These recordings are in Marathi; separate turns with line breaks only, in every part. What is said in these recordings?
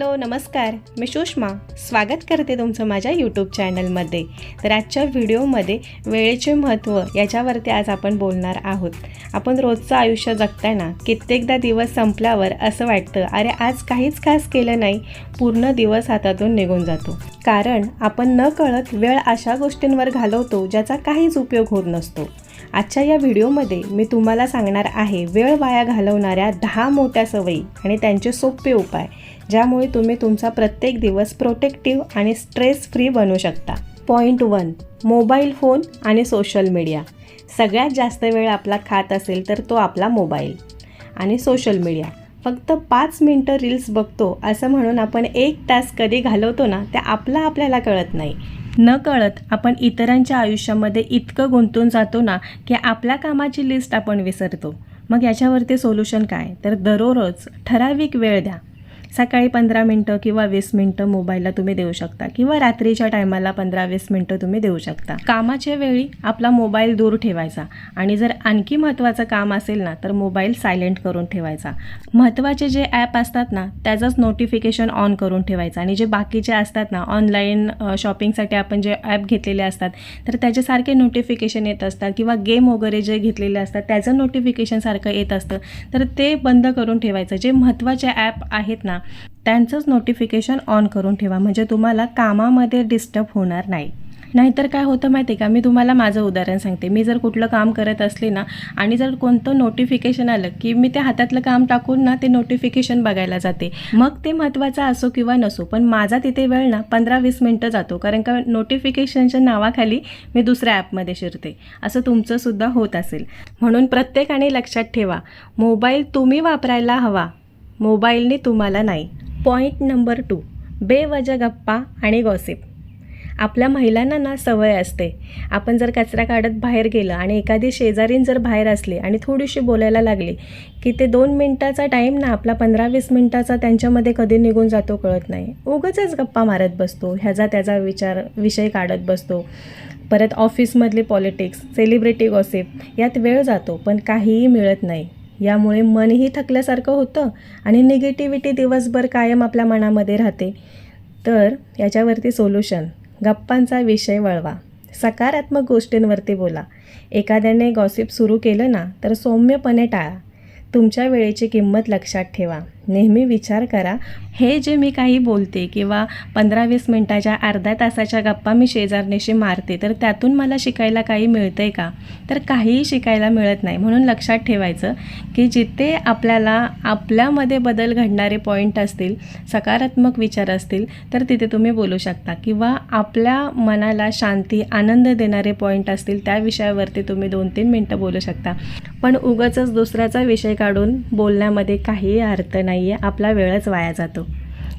हॅलो नमस्कार. मी सुषमा. स्वागत करते तुमचं माझ्या यूट्यूब चॅनलमध्ये तर आजच्या व्हिडिओमध्ये वेळेचे महत्त्व याच्यावरती आज आपण बोलणार आहोत. आपण रोजचं आयुष्य जगताना कित्येकदा दिवस संपल्यावर असं वाटतं अरे आज काहीच खास केलं नाही पूर्ण दिवस हातातून निघून जातो. कारण आपण न कळत वेळ अशा गोष्टींवर घालवतो ज्याचा काहीच उपयोग होत नसतो. आजच्या या व्हिडिओमध्ये मी तुम्हाला सांगणार आहे वेळ वाया घालवणाऱ्या दहा मोठ्या सवयी आणि त्यांचे सोपे उपाय. ज्यामुळे तुम्ही तुमचा प्रत्येक दिवस प्रोटेक्टिव्ह आणि स्ट्रेस फ्री बनवू शकता. पॉईंट वन मोबाईल फोन आणि सोशल मीडिया सगळ्यात जास्त वेळ आपला खात असेल तर तो आपला मोबाईल आणि सोशल मीडिया फक्त पाच मिनटं रील्स बघतो असं म्हणून आपण एक तास कधी घालवतो ना ते आपला आपल्याला कळत नाही. न कळत आपण इतरांच्या आयुष्यामध्ये इतकं गुंतून जातो ना की आपल्या कामाची लिस्ट आपण विसरतो. मग याच्यावरती सोल्युशन काय? तर दररोज ठराविक वेळ द्या. सकाळी पंधरा मिनटं किंवा वीस मिनटं मोबाईलला तुम्ही देऊ शकता किंवा रात्रीच्या टायमाला पंधरा वीस मिनटं तुम्ही देऊ शकता. कामाच्या वेळी आपला मोबाईल दूर ठेवायचा आणि जर आणखी महत्त्वाचं काम असेल ना तर मोबाईल सायलेंट करून ठेवायचा. महत्त्वाचे जे ॲप असतात ना त्याचंच नोटिफिकेशन ऑन करून ठेवायचं आणि जे बाकीचे असतात ना ऑनलाईन शॉपिंगसाठी आपण जे ॲप घेतलेले असतात तर त्याचे सारखे नोटिफिकेशन येत असतात किंवा गेम वगैरे जे घेतलेले असतात त्याचं नोटिफिकेशन सारखं येत असतं तर ते बंद करून ठेवायचं. जे महत्त्वाचे ॲप आहेत ना त्यांचंच नोटिफिकेशन ऑन करून ठेवा. म्हणजे तुम्हाला कामामध्ये डिस्टर्ब होणार नाही. नाहीतर काय होतं माहिती आहे का? मी तुम्हाला माझं उदाहरण सांगते. मी जर कुठलं काम करत असले ना आणि जर कोणतं नोटिफिकेशन आलं की मी ते हातातलं काम टाकून ना ते नोटिफिकेशन बघायला जाते. मग ते महत्त्वाचं असो किंवा नसो पण माझा तिथे वेळ ना पंधरा वीस मिनटं जातो. कारण का नोटिफिकेशनच्या नावाखाली मी दुसऱ्या ॲपमध्ये शिरते. असं तुमचंसुद्धा होत असेल. म्हणून प्रत्येकाने लक्षात ठेवा. मोबाईल तुम्ही वापरायला हवा. मोबाईलने तुम्हाला नाही. पॉईंट नंबर टू बेवजा गप्पा आणि गॉसिप आपल्या महिलांना ना सवय असते. आपण जर कचरा काढत बाहेर गेलं आणि एखादी शेजारीन जर बाहेर असली आणि थोडीशी बोलायला लागली की ते दोन मिनटाचा टाईम ना आपला पंधरा वीस मिनटाचा त्यांच्यामध्ये कधी निघून जातो कळत नाही. उगाचच गप्पा मारत बसतो. ह्याचा त्याचा विचार विषय काढत बसतो. परत ऑफिसमधले पॉलिटिक्स सेलिब्रिटी गॉसिप यात वेळ जातो पण काहीही मिळत नाही. यामुळे मनही थकल्यासारखं होतं आणि निगेटिव्हिटी दिवसभर कायम आपल्या मनामध्ये राहते. तर याच्यावरती सोल्युशन गप्पांचा विषय वळवा. सकारात्मक गोष्टींवरती बोला. एखाद्याने गॉसिप सुरू केलं ना तर सौम्यपणे टाळा. तुमच्या वेळेची किंमत लक्षात ठेवा. नेहमी विचार करा. हे जे मी काही बोलते किंवा पंधरा वीस मिनटाच्या अर्ध्या तासाच्या गप्पा मी शेजारनेशी मारते तर त्यातून मला शिकायला काही मिळतं आहे का? तर काहीही शिकायला मिळत नाही. म्हणून लक्षात ठेवायचं की जिथे आपल्याला आपल्यामध्ये बदल घडणारे पॉईंट असतील सकारात्मक विचार असतील तर तिथे तुम्ही बोलू शकता. किंवा आपल्या मनाला शांती आनंद देणारे पॉईंट असतील त्या विषयावरती तुम्ही दोन तीन मिनटं बोलू शकता. पण उगाचच दुसऱ्याचा विषय काढून बोलण्यामध्ये काहीही अर्थ नाही. नाही आहे आपला वेळच वाया जातो.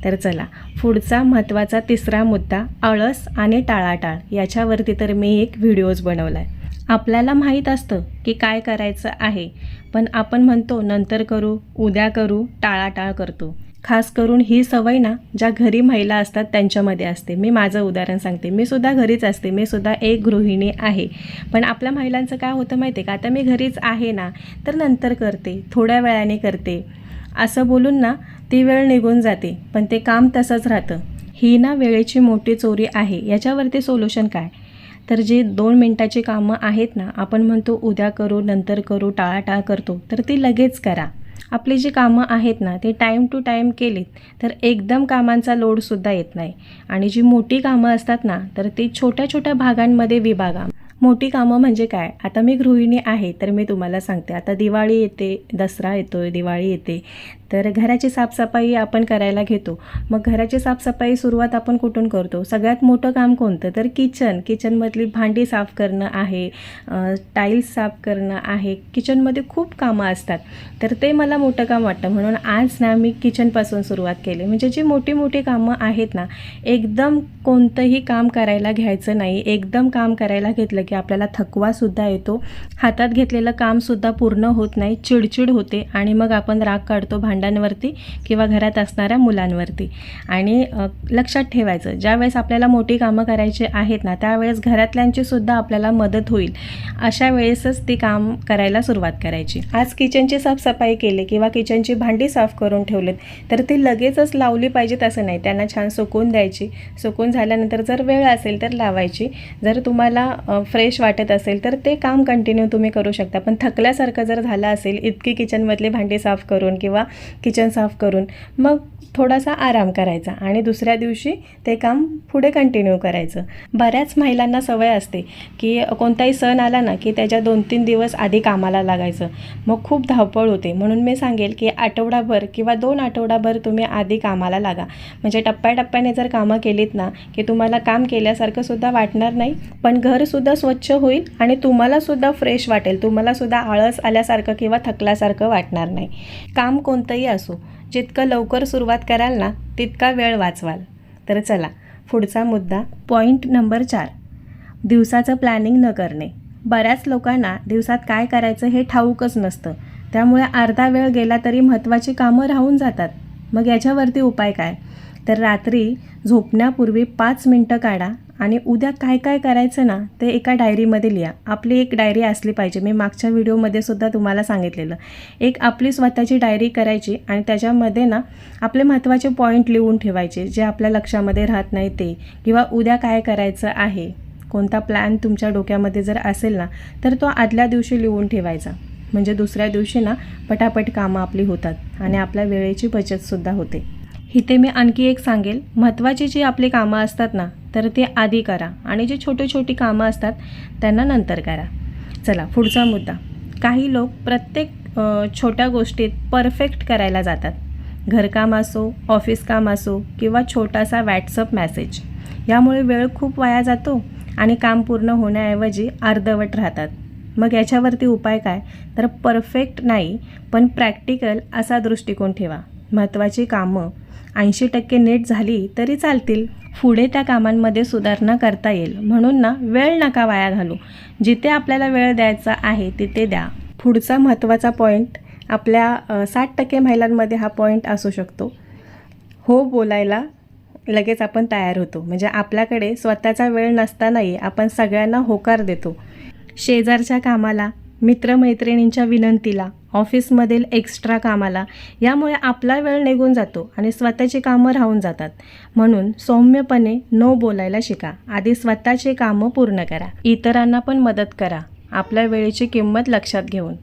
तर चला पुढचा महत्त्वाचा तिसरा मुद्दा आळस आणि टाळाटाळ. याच्यावरती तर मी एक व्हिडिओज बनवला आहे आपल्याला माहीत असतं की काय करायचं आहे पण आपण म्हणतो नंतर करू उद्या करू टाळाटाळ करतो. खास करून ही सवय ना ज्या घरी महिला असतात त्यांच्यामध्ये असते. मी माझं उदाहरण सांगते. मी सुद्धा घरीच असते. मी सुद्धा एक गृहिणी आहे. पण आपल्या महिलांचं काय होतं माहिती आहे का? आता मी घरीच आहे ना तर नंतर करते. थोड्या वेळाने करते. असं बोलून ना ती वेळ निघून जाते. पण ते काम तसंच राहतं. ही ना वेळेची मोठी चोरी आहे. याच्यावरती सोल्युशन काय? तर जे दोन मिनटाची कामं आहेत ना आपण म्हणतो उद्या करू नंतर करू टाळाटाळ करतो तर ती लगेच करा. आपली जी कामं आहेत ना ते टाईम टू टाईम केलीत तर एकदम कामांचा लोडसुद्धा येत नाही. आणि जी मोठी कामं असतात ना तर ती छोट्या छोट्या भागांमध्ये विभागा. मोठी कामं म्हणजे काय? आता मी गृहिणी आहे तर मी तुम्हाला सांगते. आता दिवाळी येते दसरा येतो दिवाळी येते. तर घराची साफसफाई आपण करायला घेतो. मग घराची साफसफाई सुरुवात आपण कुठून करतो? सगळ्यात मोठं काम कोणतं? तर किचन. किचनमधली भांडी साफ करणं आहे टाईल्स साफ करणं आहे. किचनमध्ये खूप कामं असतात. तर ते मला मोठं काम वाटतं. म्हणून आज ना मी किचनपासून सुरुवात केली. म्हणजे जी मोठी मोठी कामं आहेत ना एकदम कोणतंही काम करायला घ्यायचं नाही. एकदम काम करायला घेतलं की आपल्याला थकवासुद्धा येतो. हातात घेतलेलं कामसुद्धा पूर्ण होत नाही. चिडचिड होते आणि मग आपण राग काढतो भांड्यांवरती किंवा घरात असणाऱ्या मुलांवरती. आणि लक्षात ठेवायचं ज्यावेळेस आपल्याला मोठी कामं करायची आहेत ना त्यावेळेस घरातल्यांची सुद्धा आपल्याला मदत होईल. अशा वेळेसच ती काम करायला सुरुवात करायची. आज किचनची साफसफाई केली किंवा किचनची भांडी साफ करून ठेवलेत तर ती लगेचच लावली पाहिजेत असं नाही. त्यांना छान सुकून द्यायची. सुकून झाल्यानंतर जर वेळ असेल तर लावायची. जर तुम्हाला फ्रेश फ्रेश वाटत असेल तर ते काम कंटिन्यू तुम्ही करू शकता. पण थकल्यासारखं जर झालं असेल इतकी किचनमधले भांडी साफ करून किंवा किचन साफ करून मग थोडासा आराम करायचा आणि दुसऱ्या दिवशी ते काम पुढे कंटिन्यू करायचं. बऱ्याच महिलांना सवय असते की कोणताही सण आला ना की त्याच्या दोन तीन दिवस आधी कामाला लागायचं. मग खूप धावपळ होते. म्हणून मी सांगेल की आठवडाभर किंवा दोन आठवडाभर तुम्ही आधी कामाला लागा. म्हणजे टप्प्याटप्प्याने जर कामं केलीत ना की तुम्हाला काम केल्यासारखं सुद्धा वाटणार नाही पण घरसुद्धा स्वच्छ होईल आणि तुम्हालासुद्धा फ्रेश वाटेल. तुम्हालासुद्धा आळस आल्यासारखं किंवा थकल्यासारखं वाटणार नाही. काम कोणतंही असो जितकं लवकर सुरुवात कराल ना तितका वेळ वाचवाल. तर चला पुढचा मुद्दा पॉईंट नंबर चार. दिवसाचं प्लॅनिंग न करणे. बऱ्याच लोकांना दिवसात काय करायचं हे ठाऊकच नसतं. त्यामुळे अर्धा वेळ गेला तरी महत्त्वाची कामं राहून जातात. मग याच्यावरती उपाय काय? तर रात्री झोपण्यापूर्वी पाच मिनटं काढा आणि उद्या काय काय करायचं ना ते एका डायरीमध्ये लिहा. आपली एक डायरी असली पाहिजे. मी मागच्या व्हिडिओमध्ये सुद्धा तुम्हाला सांगितलेलं. एक आपली स्वतःची डायरी करायची आणि त्याच्यामध्ये ना आपले महत्त्वाचे पॉईंट लिहून ठेवायचे जे आपल्या लक्षामध्ये राहत नाही ते. किंवा उद्या काय करायचं आहे कोणता प्लॅन तुमच्या डोक्यामध्ये जर असेल ना तर तो आदल्या दिवशी लिहून ठेवायचा. म्हणजे दुसऱ्या दिवशी ना पटापट कामं आपली होतात आणि आपल्या वेळेची बचतसुद्धा होते. इथे मी आणखी एक सांगेल. महत्त्वाची जी आपली कामं असतात ना तर ती आधी करा आणि जी छोटे छोटी कामं असतात त्यांना नंतर करा. चला पुढचा मुद्दा. काही लोक प्रत्येक छोट्या गोष्टीत परफेक्ट करायला जातात. घरकाम असो ऑफिस काम असो किंवा छोटासा व्हॅट्सअप मेसेज. यामुळे वेळ खूप वाया जातो आणि काम पूर्ण होण्याऐवजी अर्धवट राहतात. मग याच्यावरती उपाय काय? तर परफेक्ट नाही पण प्रॅक्टिकल असा दृष्टिकोन ठेवा. महत्त्वाची कामं. ऐंशी टक्के नीट झाली तरी चालतील. पुढे त्या कामांमध्ये सुधारणा करता येईल. म्हणून ना वेळ नका वाया घालू. जिथे आपल्याला वेळ द्यायचा आहे तिथे द्या. पुढचा महत्त्वाचा पॉईंट आपल्या साठ टक्के महिलांमध्ये हा पॉईंट असू शकतो. हो बोलायला लगेच आपण तयार होतो. म्हणजे आपल्याकडे स्वतःचा वेळ नसतानाही आपण सगळ्यांना होकार देतो. शेजारच्या कामाला मित्रमैत्रिणींच्या विनंतीला ऑफिसमधील एक्स्ट्रा कामाला. यामुळे आपला वेळ निघून जातो आणि स्वतःची कामं राहून जातात. म्हणून सौम्यपणे न बोलायला शिका. आधी स्वतःची कामं पूर्ण करा. इतरांना पण मदत करा. आपल्या वेळेची किंमत लक्षात घेऊन.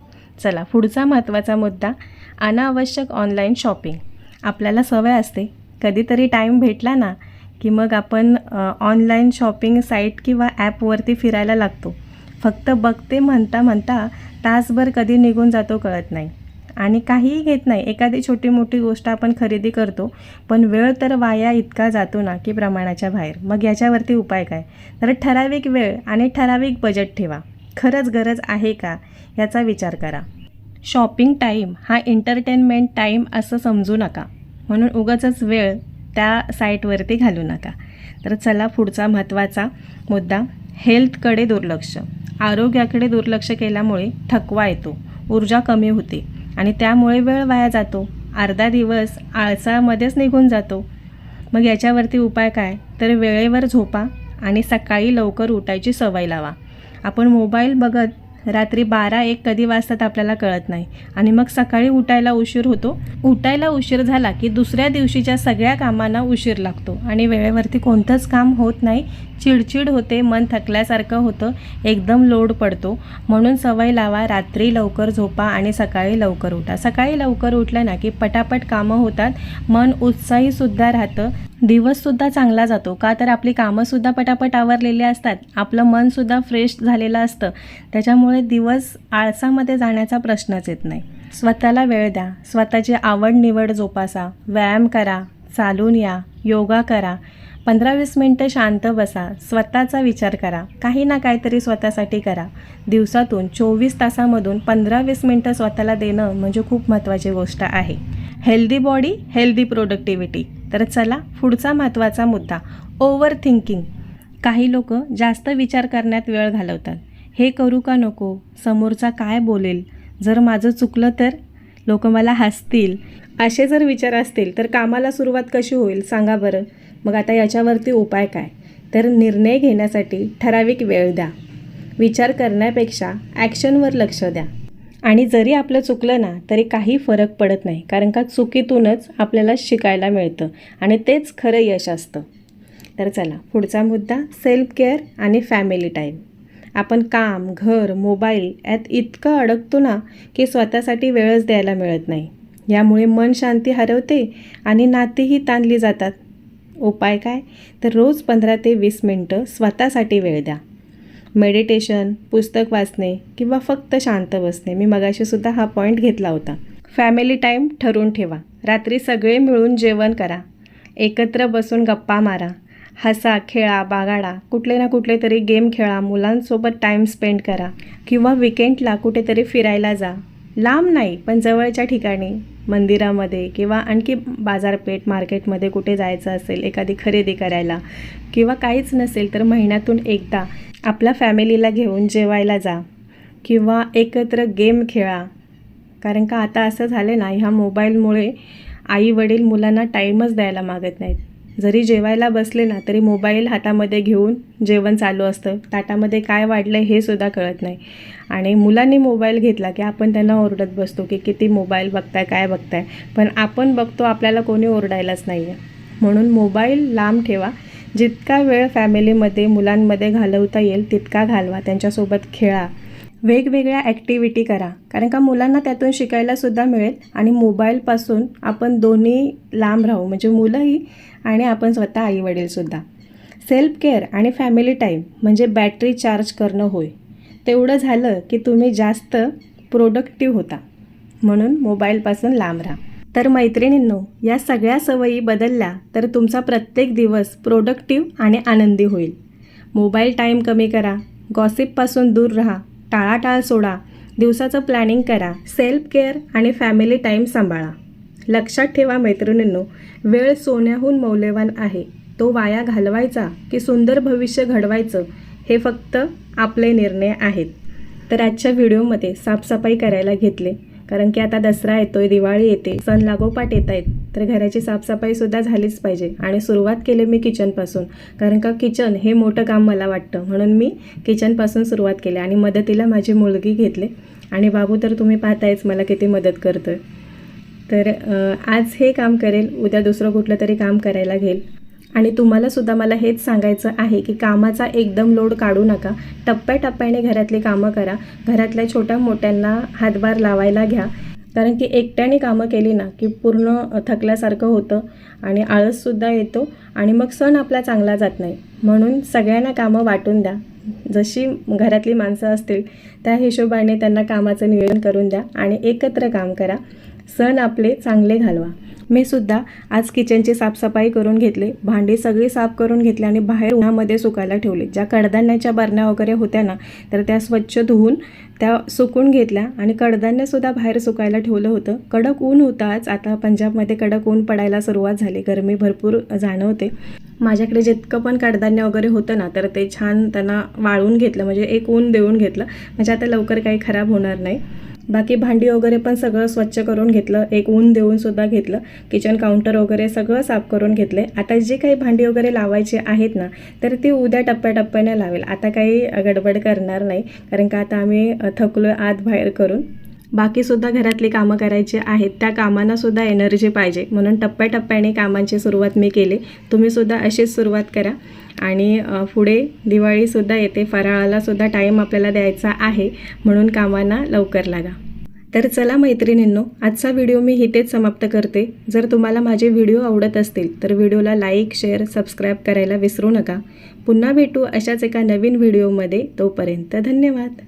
चला पुढचा महत्त्वाचा मुद्दा अनावश्यक ऑनलाईन शॉपिंग. आपल्याला सवय असते. कधीतरी टाईम भेटला ना की मग आपण ऑनलाईन शॉपिंग साईट किंवा ॲपवरती फिरायला लागतो. फक्त बघते म्हणता म्हणता तासभर कधी निघून जातो कळत नाही. आणि काहीही घेत नाही. एखादी छोटी मोठी गोष्ट आपण खरेदी करतो पण वेळ तर वाया इतका जातो ना की प्रमाणाच्या बाहेर. मग याच्यावरती उपाय काय? तर ठराविक वेळ आणि ठराविक बजेट ठेवा. खरंच गरज आहे का? याचा विचार करा. शॉपिंग टाईम हा एंटरटेनमेंट टाईम असं समजू नका. म्हणून उगाचच वेळ त्या साईटवरती घालू नका. तर चला पुढचा महत्त्वाचा मुद्दा. हेल्थकडे दुर्लक्ष. आरोग्याकडे दुर्लक्ष केल्यामुळे थकवा येतो. ऊर्जा कमी होते आणि त्यामुळे वेळ वाया जातो. अर्धा दिवस आळसामध्येच निघून जातो. मग याच्यावरती उपाय काय? तर वेळेवर झोपा आणि सकाळी लवकर उठायची सवय लावा. आपण मोबाईल बघत रात्री बारा एक कधी वाजतात आपल्याला कळत नाही. आणि मग सकाळी उठायला उशीर होतो. उठायला उशीर झाला की दुसऱ्या दिवशीच्या सगळ्या कामांना उशीर लागतो. आणि वेळेवरती कोणतंच काम होत नाही. चिडचिड होते मन थकल्यासारखं होतं एकदम लोड पडतो. म्हणून सवय लावा रात्री लवकर झोपा आणि सकाळी लवकर उठा. सकाळी लवकर उठलं ना की पटापट कामं होतात. मन उत्साहीसुद्धा राहतं. दिवससुद्धा चांगला जातो. का तर आपली कामंसुद्धा पटापट आवरलेली असतात. आपलं मनसुद्धा फ्रेश झालेलं असतं. त्याच्यामुळे दिवस आळसामध्ये जाण्याचा प्रश्नच येत नाही. स्वतःला वेळ द्या. स्वतःची आवड निवड जोपासा. व्यायाम करा. चालून या. योगा करा. पंधरा वीस मिनटं शांत बसा. स्वतःचा विचार करा. काही ना काहीतरी स्वतःसाठी करा. दिवसातून चोवीस तासामधून पंधरा वीस मिनटं स्वतःला देणं म्हणजे खूप महत्त्वाची गोष्ट आहे. Healthy body healthy productivity. तर चला पुढचा महत्त्वाचा मुद्दा. ओव्हर थिंकिंग काही लोक जास्त विचार करण्यात वेळ घालवतात. हे करू का नको? समोरचा काय बोलेल? जर माझं चुकलं तर? लोक मला हसतील. असे जर विचार असतील तर कामाला सुरुवात कशी होईल सांगा बरं. मग आता याच्यावरती उपाय काय? तर निर्णय घेण्यासाठी ठराविक वेळ द्या. विचार करण्यापेक्षा ॲक्शनवर लक्ष द्या. आणि जरी आपलं चुकलं ना तरी काही फरक पडत नाही कारण का चुकीतूनच आपल्याला शिकायला मिळतं. आणि तेच खरं यश असतं. तर चला पुढचा मुद्दा सेल्फ केअर आणि फॅमिली टाईम आपण काम घर मोबाईल यात इतकं अडकतो ना की स्वतःसाठी वेळच द्यायला मिळत नाही. यामुळे मन शांती हरवते आणि नातेही ताणली जातात. उपाय काय? तर रोज पंधरा ते वीस मिनटं स्वतःसाठी वेळ द्या. मेडिटेशन पुस्तक वाचणे किंवा फक्त शांत बसणे. मी मगाशीसुद्धा हा पॉईंट घेतला होता. फॅमिली टाईम ठरवून ठेवा. रात्री सगळे मिळून जेवण करा. एकत्र बसून गप्पा मारा. हसा खेळा बागाडा कुठले ना कुठले तरी गेम खेळा मुलांसोबत टाईम स्पेंड करा. किंवा विकेंडला कुठेतरी फिरायला जा. लांब नाही पण जवळच्या ठिकाणी. मंदिरामध्ये किंवा आणखी बाजारपेठ मार्केटमध्ये कुठे जायचं असेल एखादी खरेदी करायला किंवा काहीच नसेल तर महिन्यातून एकदा आपल्या फॅमिलीला घेऊन जेवायला जा. किंवा एकत्र गेम खेळा. कारण का आता असं झालं ना ह्या मोबाईलमुळे आई वडील मुलांना टाईमच द्यायला मागत नाहीत. जरी जेवायला बसले ना तरी मोबाईल हातामध्ये घेऊन जेवण चालू असतं. ताटामध्ये काय वाढलं हे सुद्धा कळत नाही. आणि मुलांनी मोबाईल घेतला की आपण त्यांना ओरडत बसतो की किती मोबाईल बघताय काय बघताय. पण आपण बघतो आपल्याला कोणी ओरडायलाच नाही आहे म्हणून मोबाईल लांब ठेवा. जितका वेळ फॅमिलीमध्ये मुलांमध्ये घालवता येईल तितका घालवा. त्यांच्यासोबत खेळा. वेगवेगळ्या ॲक्टिव्हिटी करा. कारण का मुलांना त्यातून शिकायलासुद्धा मिळेल आणि मोबाईलपासून आपण दोन्ही लांब राहू. म्हणजे मुलंही आणि आपण स्वतः आईवडीलसुद्धा सेल्फ केअर आणि फॅमिली टाईम म्हणजे बॅटरी चार्ज करणं होय. तेवढं झालं की तुम्ही जास्त प्रोडक्टिव्ह होता. म्हणून मोबाईलपासून लांब राहा. तर मैत्रिणींनो या सगळ्या सवयी बदलल्या तर तुमचा प्रत्येक दिवस प्रोडक्टिव्ह आणि आनंदी होईल. मोबाईल टाईम कमी करा. गॉसिपपासून दूर राहा. टाळाटाळ सोडा. दिवसाचं प्लॅनिंग करा. सेल्फ केअर आणि फॅमिली टाईम सांभाळा. लक्षात ठेवा मैत्रिणींनो वेळ सोन्याहून मौल्यवान आहे. तो वाया घालवायचा की सुंदर भविष्य घडवायचं हे फक्त आपले निर्णय आहेत. तर आजच्या व्हिडिओमध्ये साफसफाई करायला घेतले. कारण की आता दसरा येतोय दिवाळी येते सण लागोपाठ येत आहेत तर घराची साफसफाईसुद्धा झालीच पाहिजे. आणि सुरुवात केली मी किचनपासून कारण का किचन हे मोठं काम मला वाटतं. म्हणून मी किचनपासून सुरुवात केली आणि मदतीला माझी मुलगी घेतली. आणि बाबू तर तुम्ही पाहतायच मला किती मदत करतोय. तर आज हे काम करेल. उद्या दुसरं कुठलं तरी काम करायला घेईल. आणि तुम्हालासुद्धा मला हेच सांगायचं आहे की कामाचा एकदम लोड काढू नका. टप्प्याटप्प्याने घरातली कामं करा. घरातल्या छोट्या मोठ्यांना हातभार लावायला घ्या. कारण की एकट्याने कामं केली ना की पूर्ण थकल्यासारखं होतं आणि आळससुद्धा येतो आणि मग सण आपला चांगला जात नाही. म्हणून सगळ्यांना कामं वाटून द्या. जशी घरातली माणसं असतील त्या हिशोबाने त्यांना कामाचं नियोजन करून द्या आणि एकत्र काम करा. सण आपले चांगले घालवा. मी सुद्धा आज किचनची साफसफाई करून घेतली. भांडी सगळी साफ करून घेतली आणि बाहेर उन्हामध्ये सुकायला ठेवली. ज्या कडधान्याच्या बरण्या वगैरे होत्या ना तर त्या स्वच्छ धुवून त्या सुकून घेतल्या आणि कडधान्यसुद्धा बाहेर सुकायला ठेवलं होतं. कडक ऊन होताच आता पंजाबमध्ये कडक ऊन पडायला सुरुवात झाली. गरमी भरपूर जाणवते. माझ्याकडे जितकं पण कडधान्य वगैरे होतं ना तर ते छान त्यांना वाळून घेतलं म्हणजे एक ऊन देऊन घेतलं. म्हणजे आता लवकर काही खराब होणार नाही. बाकी भांडी वगैरे पण सगळं स्वच्छ करून घेतलं एक ऊन देऊन सुद्धा घेतलं किचन काउंटर वगैरे सगळं साफ करून घेतले. आता जे काही भांडी वगैरे लावायची आहेत ना तर ती उद्या टप्प्याटप्प्याने लावेल. आता काही गडबड करणार नाही कारण का आता आम्ही थकलो आत बाहेर करून. बाकीसुद्धा घरातली कामं करायची आहेत त्या कामांनासुद्धा एनर्जी पाहिजे. म्हणून टप्प्याटप्प्याने कामांची सुरुवात मी केली. तुम्हीसुद्धा अशीच सुरुवात करा. आणि पुढे दिवाळीसुद्धा येते. फराळालासुद्धा टाईम आपल्याला द्यायचा आहे. म्हणून कामांना लवकर लागा. तर चला मैत्रिणींनो आजचा व्हिडिओ मी इथेच समाप्त करते. जर तुम्हाला माझे व्हिडिओ आवडत असतील तर व्हिडिओला लाईक शेअर सबस्क्राईब करायला विसरू नका. पुन्हा भेटू अशाच एका नवीन व्हिडिओमध्ये. तोपर्यंत धन्यवाद.